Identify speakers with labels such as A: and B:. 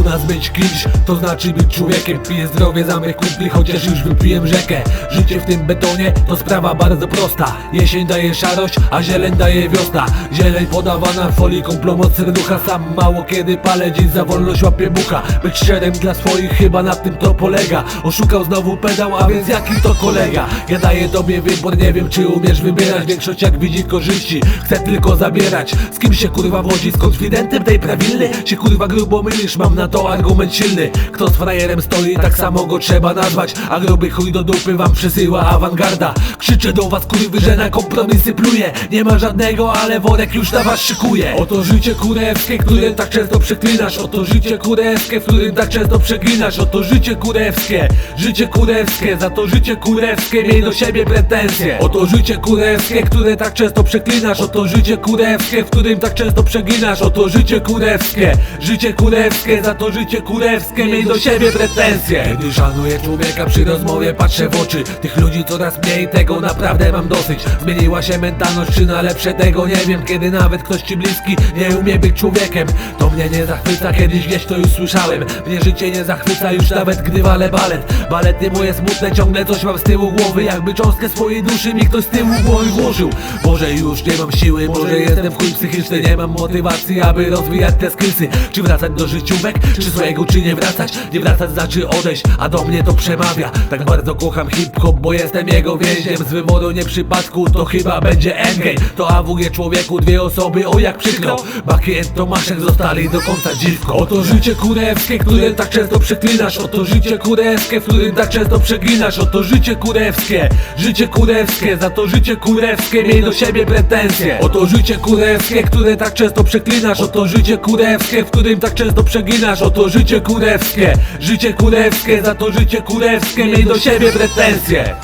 A: U nas być kimś, to znaczy być człowiekiem. Piję zdrowie za mych kumpli, chociaż już wypiłem rzekę. Życie w tym betonie to sprawa bardzo prosta. Jesień daje szarość, a zieleń daje wiosna. Zieleń podawana kumplom od serducha. Sam mało kiedy palę, dziś za wolność łapie bucha. Być szczerym dla swoich chyba na tym to polega. Oszukał znowu pedał, a więc jaki to kolega? Ja daję tobie wybór, nie wiem czy umiesz wybierać. Większość jak widzi korzyści, chce tylko zabierać. Z kim się kurwa wodzi, z konfidentem tej prawilny? Się kurwa grubo mylisz, mam na to argument silny. Kto z frajerem stoi, tak samo go trzeba nazwać. A gruby chuj do dupy wam przysyła awangarda. Krzyczę do was kurwy, że na kompromisy pluje. Nie ma żadnego, ale worek już na was szykuje. Oto życie kurewskie, które tak często przeklinasz. Oto życie kurewskie, w którym tak często przeginasz Oto życie kurewskie, życie kurewskie. Za to życie kurewskie miej do siebie pretensje. Oto życie kurewskie, które tak często przeklinasz. Oto życie kurewskie, w którym tak często przeginasz Oto życie kurewskie, życie kurewskie. Za to życie kurewskie miej do siebie pretensje. Kiedy szanuję człowieka przy rozmowie patrzę w oczy Tych ludzi coraz mniej, tego naprawdę mam dosyć. Zmieniła się mentalność, czy na lepsze tego nie wiem. Kiedy nawet ktoś ci bliski nie umie być człowiekiem To mnie nie zachwyca, kiedyś gdzieś to już słyszałem. Mnie życie nie zachwyca już nawet gdy walę balet. Balet nie moje smutne, ciągle coś mam z tyłu głowy. Jakby cząstkę swojej duszy mi ktoś z tyłu głowy włożył. Może już nie mam siły, może jestem w chuj psychiczny. Nie mam motywacji, aby rozwijać te skillsy. Czy wracać do życiówek, czy swojego, czy nie wracać? Nie wracać znaczy odejść, a do mnie to przemawia. Tak bardzo kocham hip-hop, bo jestem jego więźniem. Z wyboru nie przypadku, to chyba będzie endgame. To AWG człowieku, dwie osoby, o jak przykro. Baki and Tomaszek zostali do końca dziwko. Oto życie kurewskie, które tak często przeklinasz. Oto życie kurewskie, w którym tak często przeginasz Oto życie kurewskie, życie kurewskie Za to życie kurewskie miej do siebie pretensje. Oto życie kurewskie, które tak często przeklinasz. Oto życie kurewskie, w którym tak często przeginasz Oto życie kurewskie, życie kurewskie Za to życie kurewskie miej do siebie pretensje